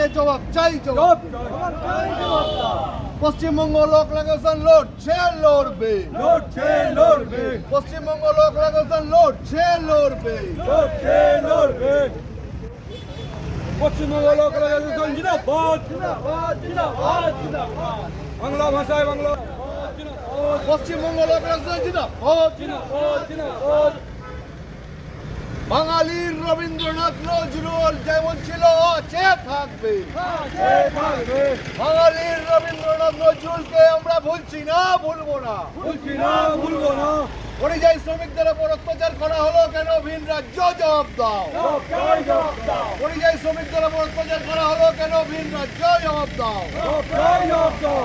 হত্যাকে জবাব? চাই জবাব। পশ্চিমবঙ্গ লোক লাগাছেন লড়ছে লড়বে। লড়ছে লড়বে। পশ্চিমবঙ্গ লোক লাগাছেন লড়ছে লড়বে। লড়ছে লড়বে। পশ্চিমবঙ্গ লোক রাজস্থান জিন্দাবাদ। জিন্দাবাদ জিন্দাবাদ। জিন্দাবাদ বাংলা ভাষায় বাংলা। পশ্চিমবঙ্গ লোক জিন্দাবাদ। জিন্দাবাদ জিন্দাবাদ। বাঙালির রবীন্দ্রনাথ নজরুল যেমন ছিল আছে থাকবে। বাঙালির রবীন্দ্রনাথ নজরুলকে আমরা ভুলছি না ভুলবো না। ভুলছি না ভুলবো না। পরিযায়ী শ্রমিকদের উপর অত্যাচার করা হলো কেন ভিন রাজ্য জবাব দাও। পরিযায়ী শ্রমিকদের উপর অত্যাচার করা হলো কেন ভিন রাজ্য জবাব দাও। জবাব দাও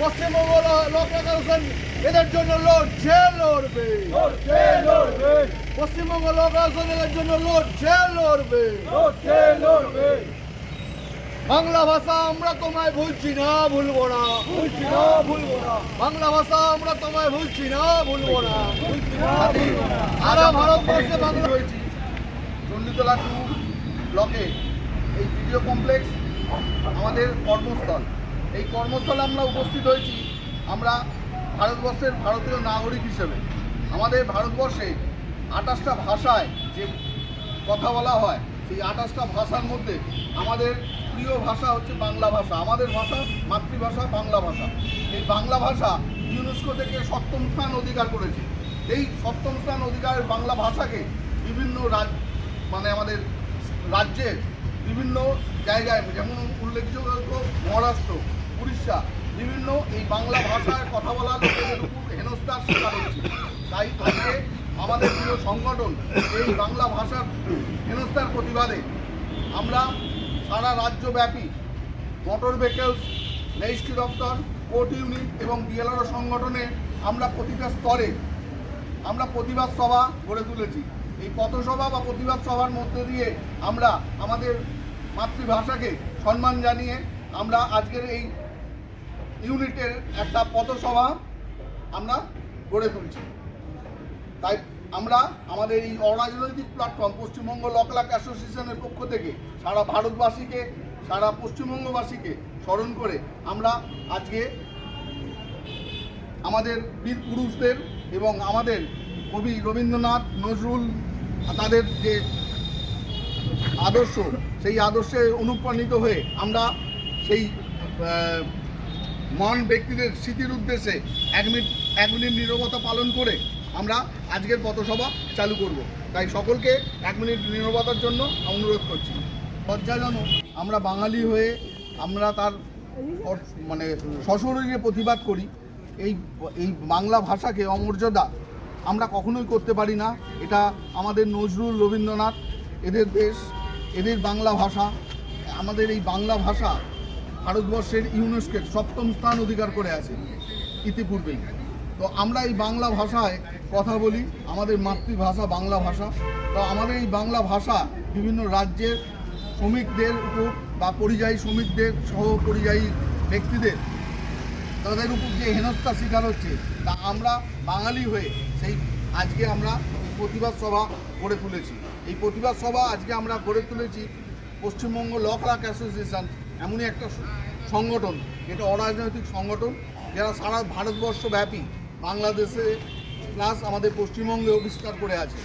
পশ্চিমবঙ্গ লোক হোসেন এদের জন্য লড়ছে লড়বে। লড়ছে লড়বে। পশ্চিমবঙ্গ লোক হোসেন এদের জন্য লড়ছে লড়বে। লড়ছে লড়বে। বাংলা ভাষা আমরা তোমায় ভুলছি না ভুলবো না। ভুলছি না ভুলবো না। বাংলা ভাষা আমরা তোমায় ভুলছি না ভুলবো না। ভুলছি না ভুলবো সারা ভারতবর্ষে বাংলা হয়েছি চণ্ডীতলা টু ব্লকে এই ভিডিও কমপ্লেক্স আমাদের কর্মস্থল। এই কর্মস্থলে আমরা উপস্থিত হয়েছি। আমরা ভারতবর্ষের ভারতীয় নাগরিক হিসেবে। আমাদের ভারতবর্ষে আঠাশটা ভাষায় যে কথা বলা হয়, সেই আঠাশটা ভাষার মধ্যে আমাদের প্রিয় ভাষা হচ্ছে বাংলা ভাষা। আমাদের ভাষা মাতৃভাষা, বাংলা ভাষা। এই বাংলা ভাষা ইউনেস্কো থেকে সপ্তম স্থান অধিকার করেছে। এই সপ্তম স্থান অধিকারের বাংলা ভাষাকে বিভিন্ন রাজ মানে আমাদের রাজ্যের বিভিন্ন জায়গায়, যেমন উল্লেখযোগ্য মহারাষ্ট্র উড়িষ্যা, বিভিন্ন এই বাংলা ভাষায় কথা বলা লোকেদের হেনস্থার শিকার হচ্ছে। তাই আজকে আমাদের প্রিয় সংগঠন, এই বাংলা ভাষার হেনস্থার প্রতিবাদে আমরা সারা রাজ্যব্যাপী মোটর ভেহিকেলস, রেজিস্ট্রি দপ্তর, কোর্ট ইউনিট এবং বিএলআরও সংগঠনে আমরা প্রতিটা স্তরে আমরা প্রতিবাদ সভা গড়ে তুলেছি। এই পথসভা বা প্রতিবাদ সভার মধ্যে দিয়ে আমরা আমাদের মাতৃভাষাকে সম্মান জানিয়ে আমরা আজকের এই ইউনিটের একটা পথসভা আমরা গড়ে তুলছি। তাই আমরা আমাদের এই অরাজনৈতিক প্ল্যাটফর্ম পশ্চিমবঙ্গ লকলাক অ্যাসোসিয়েশনের পক্ষ থেকে সারা ভারতবাসীকে, সারা পশ্চিমবঙ্গবাসীকে স্মরণ করে আমরা আজকে আমাদের বীর পুরুষদের এবং আমাদের কবি রবীন্দ্রনাথ, নজরুল, তাদের যে আদর্শ, সেই আদর্শে অনুপ্রাণিত হয়ে আমরা সেই মহান ব্যক্তিদের স্মৃতির উদ্দেশ্যে এক মিনিট এক মিনিট নীরবতা পালন করে আমরা আজকের পথসভা চালু করব। তাই সকলকে এক মিনিট নীরবতার জন্য অনুরোধ করছি। লজ্জাজনক আমরা বাঙালি হয়ে আমরা তার মানে সশরীরে প্রতিবাদ করি। এই এই বাংলা ভাষাকে অমর্যাদা আমরা কখনোই করতে পারি না। এটা আমাদের নজরুল রবীন্দ্রনাথ, এদের দেশ, এদের বাংলা ভাষা, আমাদের এই বাংলা ভাষা ভারতবর্ষের ইউনেস্কোর সপ্তম স্থান অধিকার করে আছে ইতিপূর্বেই। তো আমরা এই বাংলা ভাষায় কথা বলি, আমাদের মাতৃভাষা বাংলা ভাষা। তো আমাদের এই বাংলা ভাষা বিভিন্ন রাজ্যের শ্রমিকদের উপর বা পরিযায়ী শ্রমিকদের সহ পরিযায়ী ব্যক্তিদের, তাদের উপর যে হেনস্থা শিকার হচ্ছে, তা আমরা বাঙালি হয়ে সেই আজকে আমরা প্রতিবাদ সভা গড়ে তুলেছি। এই প্রতিবাদ সভা আজকে আমরা গড়ে তুলেছি পশ্চিমবঙ্গ ল অ্যাসোসিয়েশন এমনই একটা সংগঠন এটা অরাজনৈতিক সংগঠন, যারা সারা ভারতবর্ষ ব্যাপী বাংলাদেশে প্লাস আমাদের পশ্চিমবঙ্গেও বিস্তার করে আছে।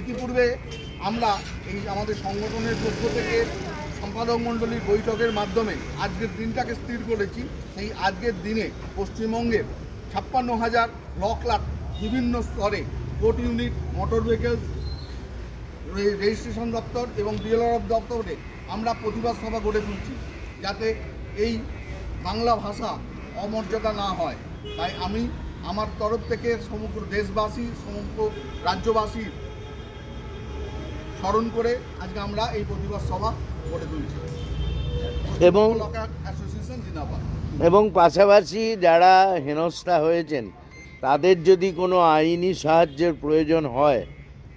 ইতিপূর্বে আমরা এই আমাদের সংগঠনের পক্ষ থেকে সম্পাদক মণ্ডলীর বৈঠকের মাধ্যমে আজকের দিনটাকে স্থির করেছি। সেই আজকের দিনে পশ্চিমবঙ্গের ছাপ্পান্ন হাজার লক লাখ বিভিন্ন স্তরে court unit motor vehicles registration দপ্তর এবং ডিএলআর দপ্তরে আমরা প্রতিবাদ সভা গড়ে তুলছি। যাতে এই বাংলা ভাষা অমর্যাদা না হয়। তাই আমি আমার তরফ থেকে সমগ্র দেশবাসী সমগ্র রাজ্যবাসী স্মরণ করে আজকে আমরা এই প্রতিবাদ সভা গড়ে তুলছি। এবং অ্যাসোসিয়েশন জিন্দাবাদ। এবং পাশাপাশি যারা হেনস্থা হয়েছেন তাদের যদি কোনো আইনি সাহায্যের প্রয়োজন হয়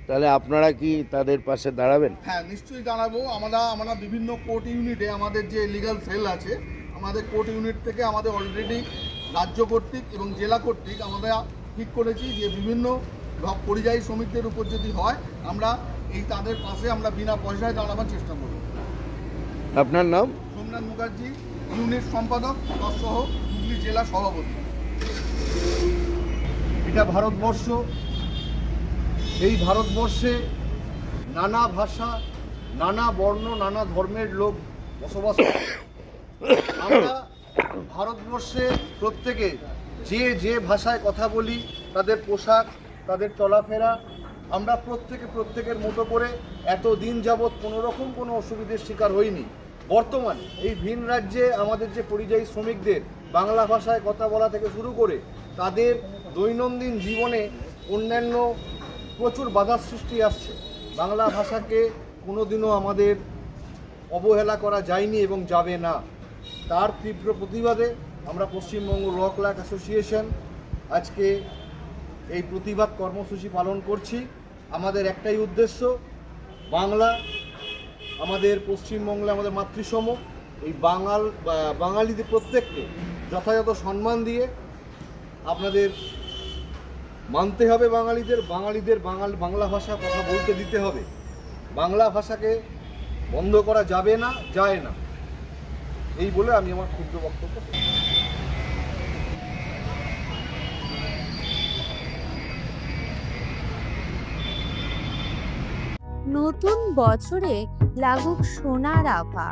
তাহলে আপনারা কি তাদের পাশে দাঁড়াবেন? হ্যাঁ নিশ্চয়ই দাঁড়াবো। আমরা আমরা বিভিন্ন কোর্ট ইউনিটে আমাদের যে লিগ্যাল সেল আছে আমাদের কোর্ট ইউনিট থেকে আমাদের অলরেডি রাজ্য কর্তৃক এবং জেলা কর্তৃক আমরা ঠিক করেছি যে বিভিন্ন পরিযায়ী শ্রমিকদের উপর যদি হয় আমরা এই তাদের পাশে আমরা বিনা পয়সায় দাঁড়াবার চেষ্টা করব। আপনার নাম? সোমনাথ মুখার্জি ইউনিট সম্পাদক তৎসহ হুগলি জেলা সভাপতি। এটা ভারতবর্ষ এই ভারতবর্ষে নানা ভাষা, নানা বর্ণ, নানা ধর্মের লোক বসবাস করে। আমরা ভারতবর্ষে প্রত্যেকে যে যে ভাষায় কথা বলি, তাদের পোশাক, তাদের চলাফেরা, আমরা প্রত্যেকে প্রত্যেকের মতো করে এত দিন যাবৎ কোনোরকম কোনো অসুবিধের শিকার হইনি। বর্তমানে এই ভিন রাজ্যে আমাদের যে পরিযায়ী শ্রমিকদের বাংলা ভাষায় কথা বলা থেকে শুরু করে তাদের দৈনন্দিন জীবনে অন্যান্য প্রচুর বাধার সৃষ্টি আসছে। বাংলা ভাষাকে কোনোদিনও আমাদের অবহেলা করা যায়নি এবং যাবে না। তার তীব্র প্রতিবাদে আমরা পশ্চিমবঙ্গ ল ক্লার্ক অ্যাসোসিয়েশন আজকে এই প্রতিবাদ কর্মসূচি পালন করছি। আমাদের একটাই উদ্দেশ্য, বাংলা আমাদের পশ্চিমবঙ্গে আমাদের মাতৃসম, এই বাঙাল বাঙালিদের প্রত্যেককে যথাযথ সম্মান দিয়ে আপনাদের মানতে হবে বাঙালিদের বাঙালিদের বাঙাল, বাংলা ভাষা কথা বলতে দিতে হবে। বাংলা ভাষাকে বন্ধ করা যাবে না, যায় না। এই বলে আমি আমার ক্ষুদ্র বক্তব্য নতুন বছরে লাগুক সোনার আভা।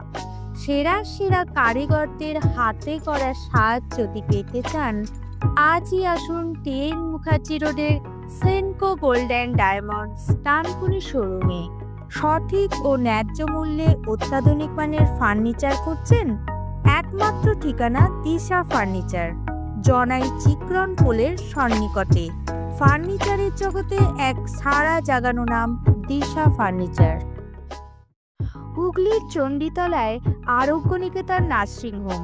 সেরা সেরা কারিগরদের হাতে করা সাহায্য যদি পেতে চান আজই আসুন টেন মুখার্জি রোডের সেনকো গোল্ড অ্যান্ড ডায়মন্ডস টানপুরি শোরুমে। সঠিক ও ন্যায্য মূল্যে অত্যাধুনিক মানের ফার্নিচার খুঁজছেন? একমাত্র ঠিকানা দিশা ফার্নিচার, জনাই চিক্রন পোলের সন্নিকটে। ফার্নিচারের জগতে এক সারা জাগানো নাম দিশা ফার্নিচার। হুগলির চণ্ডীতলায় আরোগ্য নিকেতন নার্সিং হোম